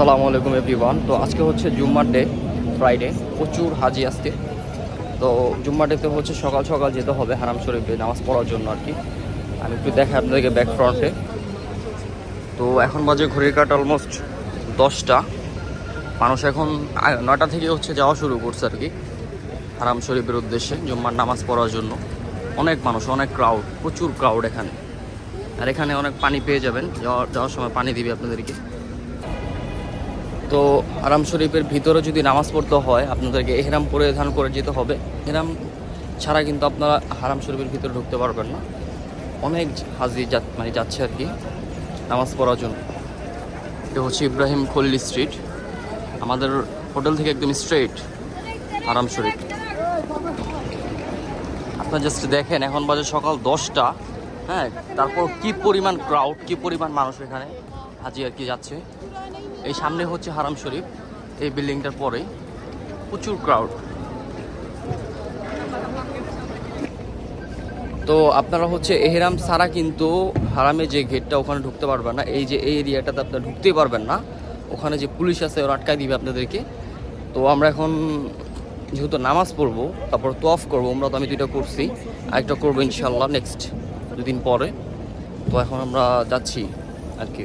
আসসালামু আলাইকুম এভরিওয়ান। তো আজকে হচ্ছে জুম্মার ডে ফ্রাইডে প্রচুর হাজি আজকে। তো জুম্মার ডেতে হচ্ছে সকাল সকাল যেতে হবে হারাম শরীফে নামাজ পড়ার জন্য আর কি। আমি একটু দেখাই আপনাদেরকে ব্যাক ফ্রন্টে তো এখন বাজে ঘড়ির কাট অলমোস্ট দশটা। মানুষ এখন নয়টা থেকে হচ্ছে যাওয়া শুরু করছে আর কি হারাম শরীফের উদ্দেশ্যে জুম্মার নামাজ পড়ার জন্য। অনেক মানুষ, অনেক ক্রাউড প্রচুর ক্রাউড এখানে। আর এখানে অনেক পানি পেয়ে যাবেন। যাওয়ার যাওয়ার সময় পানি দিবে আপনাদেরকে। তো আরাম শরীফের ভিতরে যদি নামাজ পড়তে হয়, আপনাদেরকে এহরাম পরিধান করে যেতে হবে। এহরাম ছাড়া কিন্তু আপনারা হারাম শরীফের ভিতরে ঢুকতে পারবেন না। অনেক হাজি যা মানে যাচ্ছে আর কি নামাজ পড়ার জন্য। এটা হচ্ছে ইব্রাহিম খলিল স্ট্রিট। আমাদের হোটেল থেকে একদম স্ট্রেট আরাম শরীফ। আপনারা জাস্ট দেখেন, এখন বাজে সকাল দশটা। হ্যাঁ তারপর কি পরিমাণ ক্রাউড কি পরিমাণ মানুষ এখানে হাজি আর কি যাচ্ছে। এই সামনে হচ্ছে হারাম শরীফ, এই বিল্ডিংটার পরেই। প্রচুর ক্রাউড তো আপনারা হচ্ছে এহেরাম সারা কিন্তু হারামে যে গেটটা ওখানে ঢুকতে পারবেন না, এই যে এই এরিয়াটাতে আপনারা ঢুকতেই পারবেন না। ওখানে যে পুলিশ আছে, ওরা আটকায় দিবে আপনাদেরকে। তো আমরা এখন যেহেতু নামাজ পড়ব, তারপর তোয়াফ করব, আমরা তো আমি দুইটা করছি, আরেকটা করব ইনশাল্লাহ নেক্সট দুদিন পরে। তো এখন আমরা যাচ্ছি আর কি।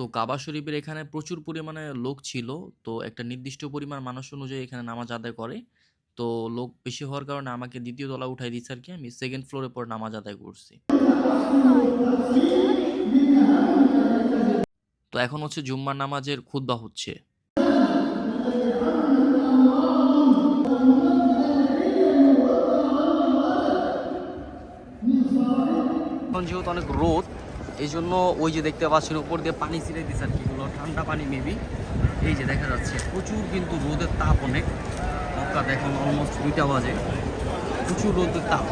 তো কাবা শরীফের এখানে প্রচুর পরিমাণে লোক ছিল। তো একটা নির্দিষ্ট পরিমাণ মানুষ অনুযায়ী এখানে নামাজ আদায় করে। তো লোক বেশি হওয়ার কারণে আমাকে দ্বিতীয় তলা উঠাই দিচ্ছে আর কি। আমি সেকেন্ড ফ্লোরে পর নামাজ আদায় করছি। তো এখন হচ্ছে জুম্মার নামাজের খুদ্া হচ্ছে। যেহেতু অনেক রোদ এই জন্য ওই যে দেখতে পাচ্ছেন উপর দিয়ে পানি ছিঁড়ে দিচ্ছে আর কি এগুলো ঠান্ডা পানি মেবি এই যে দেখা যাচ্ছে প্রচুর কিন্তু রোদের তাপ অনেক মক্কা দেখুন অলমোস্ট দুইটা বাজে প্রচুর রোদের তাপ